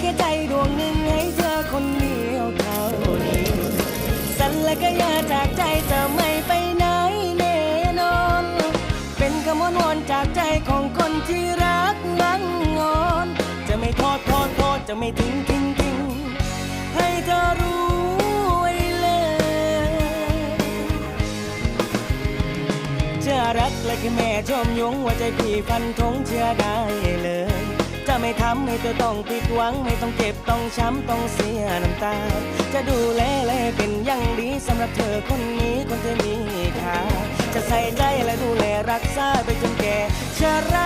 แค่ใจดวงหนึ่งให้เธอคนเดียวเท่านี้ สัญและก็อย่าจากใจจะไม่ไปไหนแน่นอน เป็นคำวอนวอนจากใจของคนที่รักนั่งงอน จะไม่ทษโทษโทษจะไม่ทิ้งทิ้งทิ้งให้เธอรู้ไว้เลยจะรักและแค่แม่ชมยงว่าใจพี่พันธงเชื่อได้เลยจ ไม่ทำให้เธอต้องผิดหวัง ไม่ต้องเจ็บต้องช้ำต้องเสียน้ำตา จะดูแลและเป็นอย่างดีสำหรับเธอคนนี้คนที่มีค่าจะใส่ใจและดูแลรักษาไปจนแก่ชรา